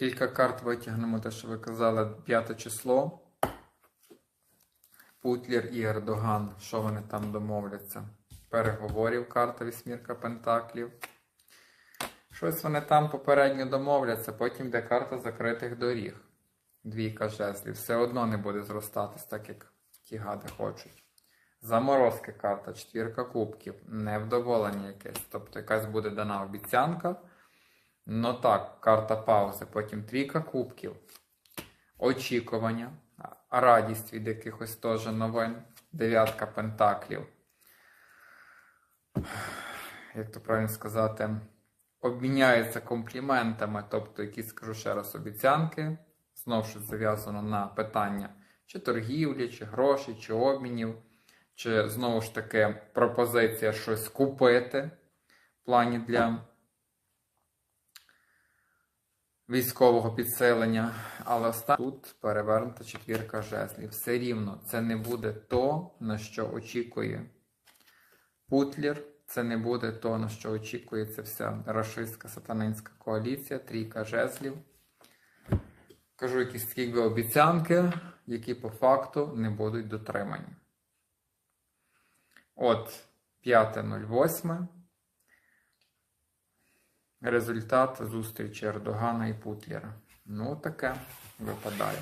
Кілька карт витягнемо, те, що ви казали, п'яте число. Путлер і Ердоган. Що вони там домовляться? Переговорів карта вісьмірка Пентаклів. Щось вони там попередньо домовляться, потім йде карта закритих доріг. Двійка жезлів. Все одно не буде зростатись, так як ті гади хочуть. Заморозки карта, четвірка кубків, невдоволення якесь. Тобто якась буде дана обіцянка. Ну так, карта паузи, потім трійка кубків, очікування, радість від якихось теж новин, дев'ятка пентаклів. Як то правильно сказати, обміняються компліментами, тобто якісь, скажу ще раз, обіцянки. Знову ж зав'язано на питання чи торгівлі, чи грошей, чи обмінів, чи знову ж таки пропозиція щось купити в плані для військового підсилення. Але останнє тут перевернута четвірка жезлів. Все рівно це не буде то, на що очікує Путлер. Це не буде то, на що очікує ця вся рашистська сатанинська коаліція, трійка жезлів. Кажу якісь такі обіцянки, які по факту не будуть дотримані. От 5.08. Результат зустрічі Ердогана і Путлера. Ну, таке випадає.